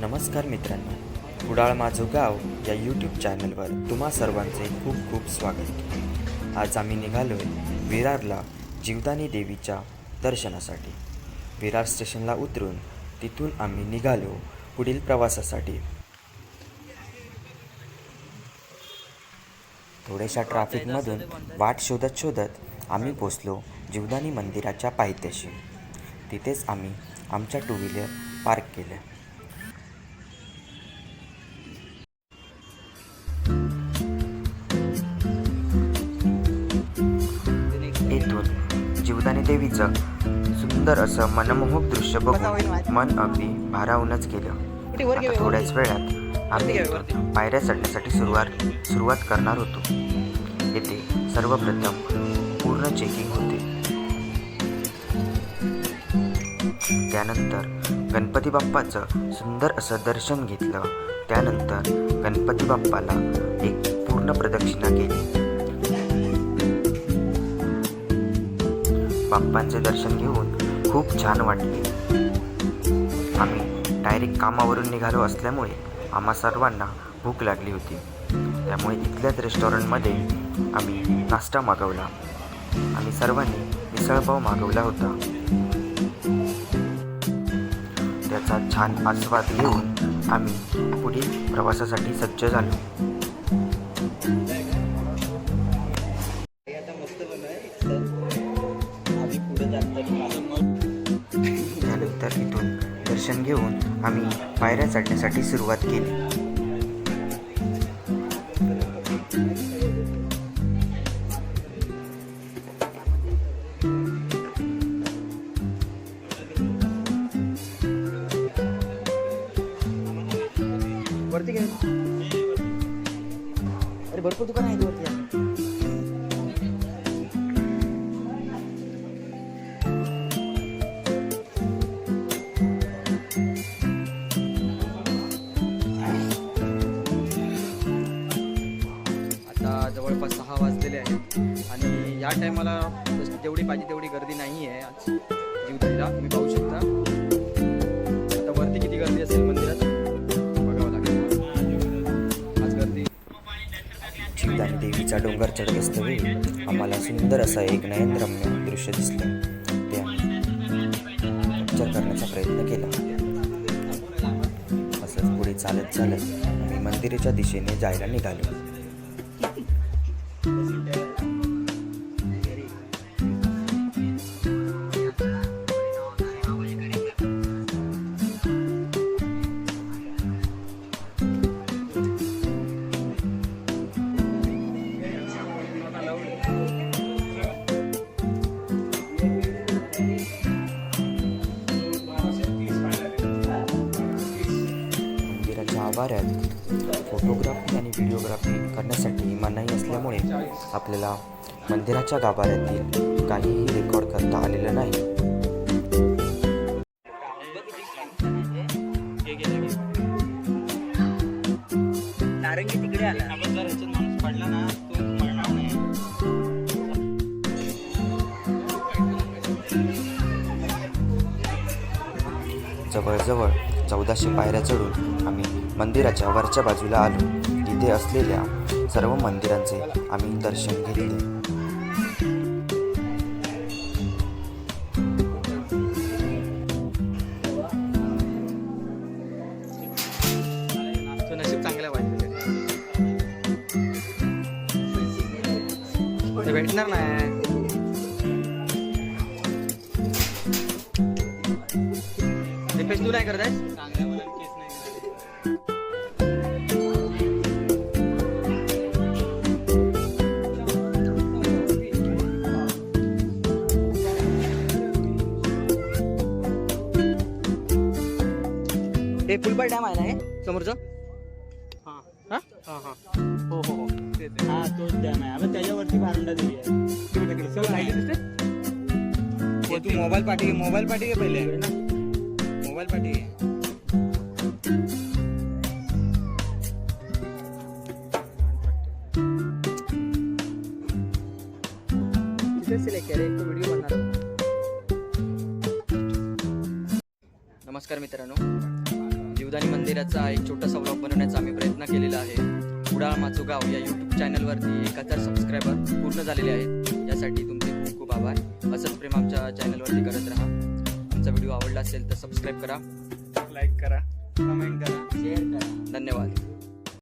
नमस्कार मित्रांनो. कुडाळ माझं गाव या यूट्यूब चॅनलवर तुम्हा सर्वांचे खूप खूप स्वागत. आज आम्ही निघालो आहे विरारला जीवदानी देवीच्या दर्शनासाठी. विरार स्टेशनला उतरून तिथून आम्ही निघालो पुढील प्रवासासाठी. थोड्याशा ट्रॅफिकमधून वाट शोधत शोधत आम्ही पोचलो जीवदानी मंदिराच्या पायथ्याशी. तिथेच आम्ही आमच्या टू व्हीलर पार्क केल्या जीवदानी देवीचं सुंदर असं मनमोहक दृश्य बघून मन अगदी भारावूनच गेलं. आता थोड्याच वेळात आम्ही पायऱ्या चढण्यासाठी सुरुवात सुरुवात करणार होतो. येथे सर्वप्रथम पूर्ण चेकिंग होते. त्यानंतर गणपती बाप्पाचं सुंदर असं दर्शन घेतलं. त्यानंतर गणपती बाप्पाला एक पूर्ण प्रदक्षिणा केली. बाप्पांचे दर्शन घेऊन खूप छान वाटले. आम्ही डायरेक्ट कामावरून निघालो असल्यामुळे आम्हा सर्वांना भूक लागली होती. त्यामुळे इथल्याच रेस्टॉरंटमध्ये आम्ही नाश्ता मागवला. आम्ही सर्वांनी मिसळपाव मागवला होता. त्याचा छान आस्वाद घेऊन आम्ही पुढील प्रवासासाठी सज्ज झालो. त्यानंतर इथून दर्शन घेऊन आम्ही पायऱ्या चढण्यासाठी सुरुवात केली. वरती अरे भरपूर दुकान आहेत वरती. जवळपास सहा वाजलेले आहेत. आणि या टायमाला जेवढी पाहिजे तेवढी गर्दी नाही आहे आज जीवदानीला तुम्ही पाहू शकता. आता वरती किती गर्दी असेल मंदिरात? बघावं लागेल. आज गर्दी जीवदानी देवीचा डोंगर चढत असतावेळी आम्हाला सुंदर असा एक नयनरम्य दृश्य दिसलं. ते कॅप्चर करण्याचा प्रयत्न केला. असंच पुढे चालत चालत आम्ही मंदिराच्या दिशेने जायला निघालो. sabar ya fotografi. आणि व्हिडिओग्राफी करण्यासाठी मनाई असल्यामुळे आपल्याला मंदिराच्या गाभाऱ्यातील काहीही रेकॉर्ड करता आलेलं नाही. जवळजवळ चौदाशे पायऱ्या चढून आम्ही मंदिराच्या वरच्या बाजूला आलो. तिथे असलेल्या सर्व मंदिरांचे आम्ही दर्शन घेतले. ते भेटणार नाही. दीपेश तू नाही करत आहेस? हे फुलबाड डॅम आहे. ना हे. समोरचं हा? हा हा. हो हो हो. ते ते. हा तोच डॅम आहे. आता त्याच्यावरती बारंडा देवी आहे. तिकडे तिकडे. चल लाइट दिसते हे तू मोबाईल पाठी घे मोबाईल पाठी घे पहिले मोबाईल पाठी घे तिथेच सिलेक्ट केलं एक व्हिडिओ बनणार. आहोत. नमस्कार मित्रांनो. जीवदानी मंदिराचा एक छोटासा व्लॉग बनवण्याचा आम्ही प्रयत्न केलेला आहे. कुडाळ माचोगाव या यूट्यूब चॅनलवरती एक हजार सबस्क्रायबर पूर्ण झालेले आहेत. यासाठी तुमचे खूप खूप आभार. असंच प्रेम आमच्या चॅनलवरती करत राहा. आमचा व्हिडिओ आवडला असेल तर सबस्क्राईब करा. लाईक करा. कमेंट करा. शेअर करा. धन्यवाद.